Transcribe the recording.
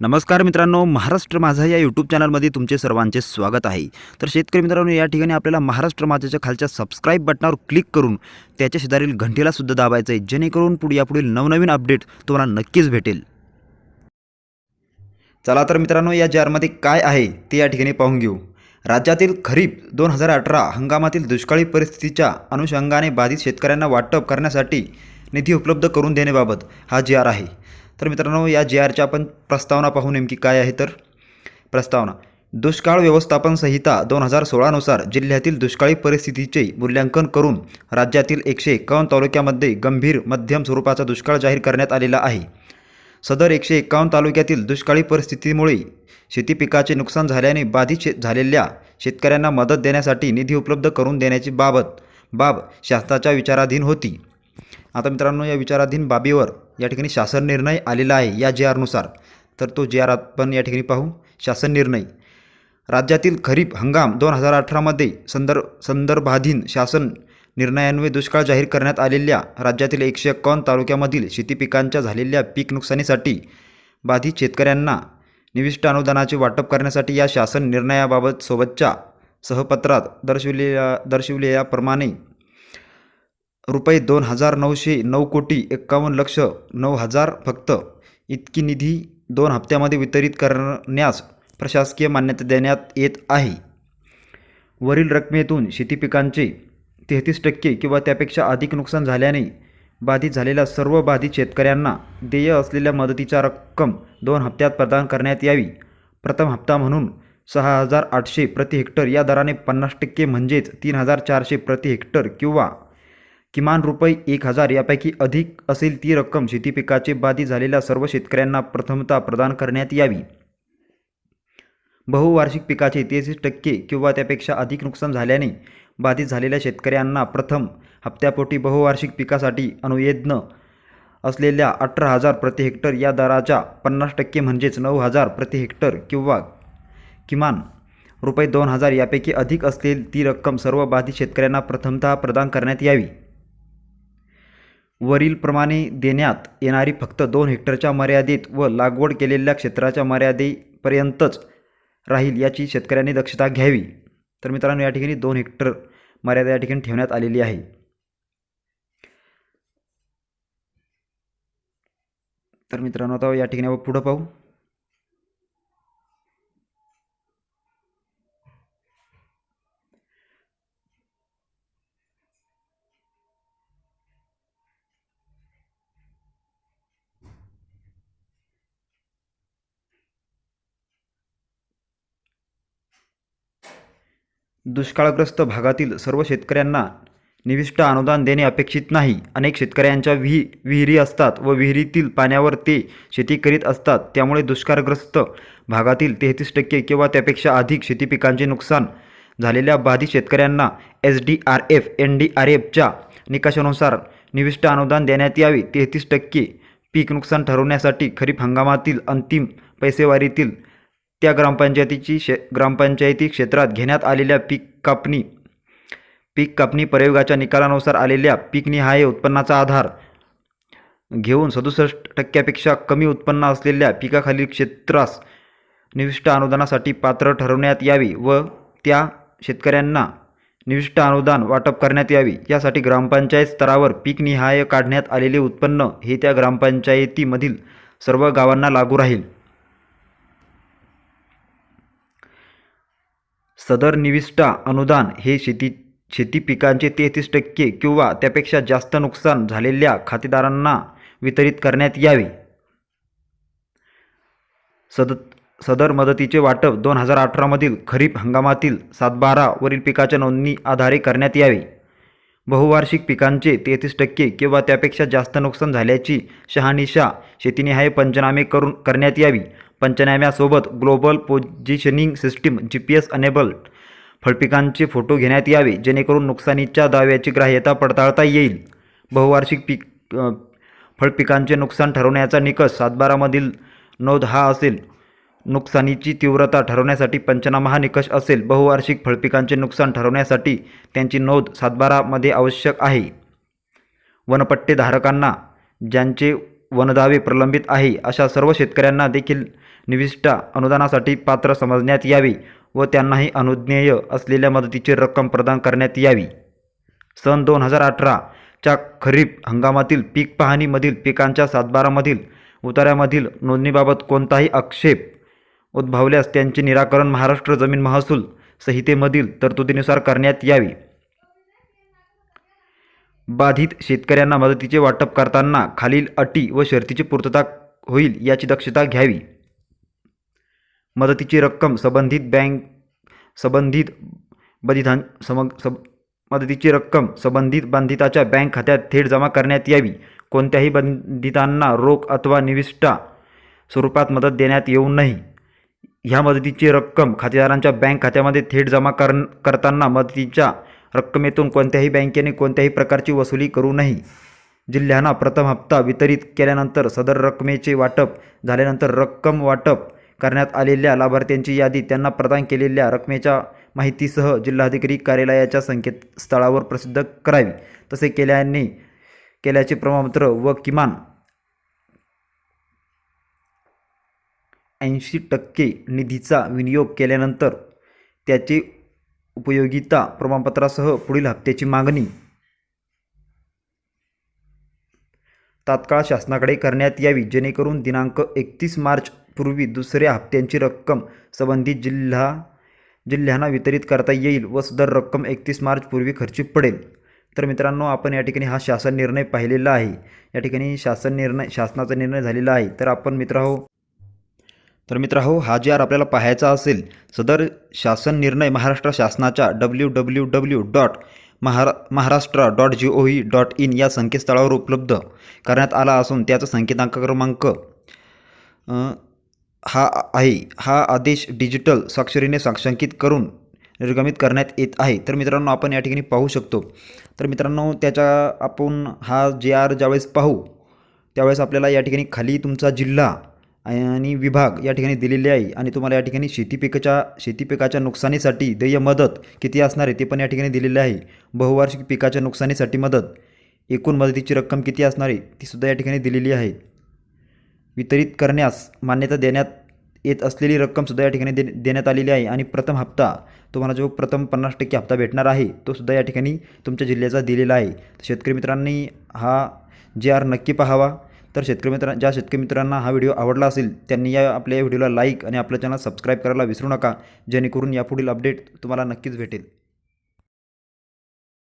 नमस्कार मित्रांनो महाराष्ट्र माझा या यूट्यूब चॅनलमध्ये तुमचे सर्वांचे स्वागत आहे. तर शेतकरी मित्रांनो या ठिकाणी आपल्याला महाराष्ट्र माझ्याच्या खालच्या सबस्क्राईब बटनावर क्लिक करून त्याच्या शेजारील घंटेलासुद्धा दाबायचं आहे जेणेकरून पुढे यापुढील नवनवीन अपडेट तुम्हाला नक्कीच भेटेल. चला तर मित्रांनो या जारमध्ये काय आहे ते या ठिकाणी पाहून घेऊ. राज्यातील खरीप दोन हजार अठरा हंगामातील दुष्काळी परिस्थितीच्या अनुषंगाने बाधित शेतकऱ्यांना वाटप करण्यासाठी निधी उपलब्ध करून देण्याबाबत हा जी आर आहे. तर मित्रांनो या जी आरच्या आपण प्रस्तावना पाहू नेमकी काय आहे तर. प्रस्तावना दुष्काळ व्यवस्थापन संहिता दोन हजार सोळानुसार जिल्ह्यातील दुष्काळी परिस्थितीचे मूल्यांकन करून राज्यातील एकशे एकावन्न तालुक्यामध्ये गंभीर मध्यम स्वरूपाचा दुष्काळ जाहीर करण्यात आलेला आहे. सदर एकशे एकावन्न तालुक्यातील दुष्काळी परिस्थितीमुळे शेती पिकाचे नुकसान झाल्याने बाधित शे झालेल्या शेतकऱ्यांना मदत देण्यासाठी निधी उपलब्ध करून देण्याची बाबत बाब शासनाच्या विचाराधीन होती. आता मित्रांनो या विचाराधीन बाबीवर या ठिकाणी शासन निर्णय आलेला आहे या जे आरनुसार. तर तो जे आर आपण या ठिकाणी पाहू. शासन निर्णय. राज्यातील खरीप हंगाम दोन हजार अठरामध्ये संदर्भ संदर्भाधीन शासन निर्णयान्वये दुष्काळ जाहीर करण्यात आलेल्या राज्यातील एकशे एकावन्न तालुक्यामधील शेती पिकांच्या झालेल्या पीक नुकसानीसाठी बाधित शेतकऱ्यांना निविष्ट अनुदानाचे वाटप करण्यासाठी या शासन निर्णयाबाबत सोबतच्या सहपत्रात दर्शविलेल्या दर्शविलेल्याप्रमाणे रुपये दोन हजार नऊशे नऊ कोटी एक्कावन्न लक्ष नऊ हजार फक्त. इतकी निधी दोन हप्त्यामध्ये वितरित करण्यास प्रशासकीय मान्यता देण्यात येत आहे. वरील रकमेतून शेती पिकांचे तेहतीस टक्के किंवा त्यापेक्षा अधिक नुकसान झाल्याने बाधित झालेल्या सर्व बाधित शेतकऱ्यांना देय असलेल्या मदतीच्या रक्कम दोन हप्त्यात प्रदान करण्यात यावी. प्रथम हप्ता म्हणून सहा हजार आठशे प्रति हेक्टर या दराने पन्नास टक्के म्हणजेच तीन हजार चारशे प्रति हेक्टर किंवा किमान रुपये एक हजार यापैकी अधिक असेल ती रक्कम शेती पिकाचे बाधित झालेल्या सर्व शेतकऱ्यांना प्रथमता प्रदान करण्यात यावी. बहुवार्षिक पिकाचे तेहतीस टक्के किंवा त्यापेक्षा अधिक नुकसान झाल्याने बाधित झालेल्या शेतकऱ्यांना प्रथम हप्त्यापोटी बहुवार्षिक पिकासाठी अनुयज्ञ असलेल्या अठरा हजार प्रति हेक्टर या दराच्या पन्नास टक्के म्हणजेच नऊ हजार प्रति हेक्टर किंवा किमान रुपये दोन हजार यापैकी अधिक असलेली ती रक्कम सर्व बाधित शेतकऱ्यांना प्रथमतः प्रदान करण्यात यावी. वरीलप्रमाणे देण्यात येणारी फक्त दोन हेक्टरच्या मर्यादेत व लागवड केलेल्या क्षेत्राच्या मर्यादेपर्यंतच राहील याची शेतकऱ्यांनी दक्षता घ्यावी. तर मित्रांनो या ठिकाणी दोन हेक्टर मर्यादा या ठिकाणी ठेवण्यात आलेली आहे. तर मित्रांनो आता या ठिकाणी आपण पुढं पाहू. दुष्काळग्रस्त भागातील सर्व शेतकऱ्यांना निविष्ट अनुदान देणे अपेक्षित नाही. अनेक शेतकऱ्यांच्या विही विहिरी असतात व विहिरीतील पाण्यावर ते शेती करीत असतात. त्यामुळे दुष्काळग्रस्त भागातील तेहतीस टक्के किंवा त्यापेक्षा अधिक शेती पिकांचे नुकसान झालेल्या बाधित शेतकऱ्यांना S D R F N D R एफच्या निकषानुसार निविष्ट अनुदान देण्यात यावे. तेहतीस टक्के पीक नुकसान ठरवण्यासाठी खरीप हंगामातील अंतिम पैसेवारीतील त्या ग्रामपंचायतीची शे ग्रामपंचायती क्षेत्रात घेण्यात आलेल्या पीक कापणी पीक कापणी प्रयोगाच्या निकालानुसार आलेल्या पीकनिहाय उत्पन्नाचा आधार. घेऊन सदुसष्ट टक्क्यापेक्षा कमी उत्पन्न असलेल्या पिकाखालील क्षेत्रास निविष्ट अनुदानासाठी पात्र ठरवण्यात यावी व त्या शेतकऱ्यांना निविष्ट अनुदान वाटप करण्यात यावी. यासाठी ग्रामपंचायत स्तरावर पीकनिहाय काढण्यात आलेले उत्पन्न हे त्या ग्रामपंचायतीमधील सर्व गावांना लागू राहील. सदर निविष्ट अनुदान हे शेती शेती पिकांचे तेहतीस टक्के किंवा त्यापेक्षा जास्त नुकसान झालेल्या खातेदारांना वितरित करण्यात यावे. सद सदर मदतीचे वाटप दोन हजार अठरामधील खरीप हंगामातील सातबारावरील पिकाच्या नोंदणी आधारे करण्यात यावे. बहुवार्षिक पिकांचे तेहतीस टक्के किंवा त्यापेक्षा जास्त नुकसान झाल्याची शहानिशा शेतीनिहाय पंचनामे करून करण्यात यावी. पंचनाम्यासोबत global positioning system G P S enable फळपिकांचे photo घेण्यात यावे जेणेकरून नुकसानीच्या दाव्याची ग्राह्यता पडताळता येईल. बहुवार्षिक पीक फळपिकांचे नुकसान ठरवण्याचा निकष सातबारामधील नोंद हा असेल. नुकसानीची तीव्रता ठरवण्यासाठी पंचनामा हा निकष असेल. बहुवार्षिक फळपिकांचे नुकसान ठरवण्यासाठी त्यांची नोंद सातबारामध्ये आवश्यक आहे. वनपट्टेधारकांना ज्यांचे वनदावे प्रलंबित आहे. अशा सर्व शेतकऱ्यांना देखील निविष्ठा अनुदानासाठी पात्र समजण्यात यावी व त्यांनाही अनुज्ञेय असलेल्या मदतीची रक्कम प्रदान करण्यात यावी. सन दोन हजार अठराच्या खरीप हंगामातील पीक पाहणीमधील पिकांच्या सातबारामधील उताऱ्यामधील नोंदणीबाबत कोणताही आक्षेप उद्भवल्यास त्यांचे निराकरण महाराष्ट्र जमीन महसूल संहितेमधील तरतुदीनुसार करण्यात यावी. बाधित शेतकऱ्यांना मदतीचे वाटप करताना खालील अटी व शर्तीची पूर्तता होईल याची दक्षता घ्यावी. मदतीची रक्कम संबंधित बँक संबंधित बधितां समग सब मदतीची रक्कम संबंधित बांधिताच्या बँक खात्यात थेट जमा करण्यात यावी. कोणत्याही बांधितांना रोख अथवा निविष्ठा स्वरूपात मदत देण्यात येऊ नये. ह्या मदतीची रक्कम खातेदारांच्या बँक खात्यामध्ये थेट जमा कर करताना मदतीच्या रक्कमेतून कोणत्याही बँकेने कोणत्याही प्रकारची वसुली करू नये. जिल्ह्यांना प्रथम हप्ता वितरित केल्यानंतर सदर रकमेचे वाटप झाल्यानंतर रक्कम वाटप करण्यात आलेल्या लाभार्थ्यांची यादी त्यांना प्रदान केलेल्या रकमेच्या माहितीसह जिल्हाधिकारी कार्यालयाच्या संकेतस्थळावर प्रसिद्ध करावी. तसे केल्याने केल्याचे प्रमाणपत्र व किमान ऐंशी टक्के निधीचा विनियोग केल्यानंतर त्याचे उपयोगिता प्रमाणपत्रासह पुढील हप्त्याची मागणी. तात्काळ शासनाकडे करण्यात यावी जेणेकरून दिनांक एकतीस मार्च पूर्वी दुसऱ्या हप्त्यांची रक्कम संबंधित जिल्हा जिल्ह्यांना वितरित करता येईल व सदर रक्कम एकतीस मार्च पूर्वी खर्ची पडेल. तर मित्रांनो आपण या ठिकाणी हा शासन निर्णय पाहिलेला आहे. या ठिकाणी शासन निर्णय शासनाचा निर्णय झालेला आहे. तर आपण मित्र हो तर मित्र हो हा जे आर आपल्याला पाहायचा असेल सदर शासन निर्णय महाराष्ट्र शासनाच्या डब्ल्यू डब्ल्यू डब्ल्यू डॉट महारा Maharashtra dot G O V dot in या संकेतस्थळावर उपलब्ध करण्यात आला असून त्याचा संकेतांक क्रमांक हा आहे. हा आदेश डिजिटल स्वाक्षरीने साक्षांकित करून निर्गमित करण्यात येत आहे. तर मित्रांनो आपण या ठिकाणी पाहू शकतो. तर मित्रांनो त्याच्या आपण हा जे आर ज्यावेळेस पाहू त्यावेळेस आपल्याला या ठिकाणी खाली तुमचा जिल्हा आणि विभाग या ठिकाणी दिलेले आहे आणि तुम्हाला या ठिकाणी शेती पिकाच्या शेती पिकाच्या नुकसानीसाठी देय मदत किती असणार आहे ते पण या ठिकाणी दिलेले आहे. बहुवार्षिक पिकाच्या नुकसानीसाठी मदत. एकूण मदतीची रक्कम किती असणार आहे तीसुद्धा या ठिकाणी दिलेली आहे. वितरित करण्यास मान्यता देण्यात येत असलेली रक्कमसुद्धा या ठिकाणी दे देण्यात आलेली आहे आणि प्रथम हप्ता तुम्हाला जो प्रथम पन्नास टक्के हप्ता भेटणार आहे तो सुद्धा या ठिकाणी तुमच्या जिल्ह्याचा दिलेला आहे. शेतकरी मित्रांनी हा जे आर नक्की पाहावा. तर शेतकरी मित्र ज्या शेतकरी मित्रांना हा व्हिडिओ आवडला असेल त्यांनी या आपल्या या व्हिडिओला लाईक आणि आपलं चॅनल सबस्क्राईब करायला विसरू नका जेणेकरून यापुढील अपडेट तुम्हाला नक्कीच भेटेल.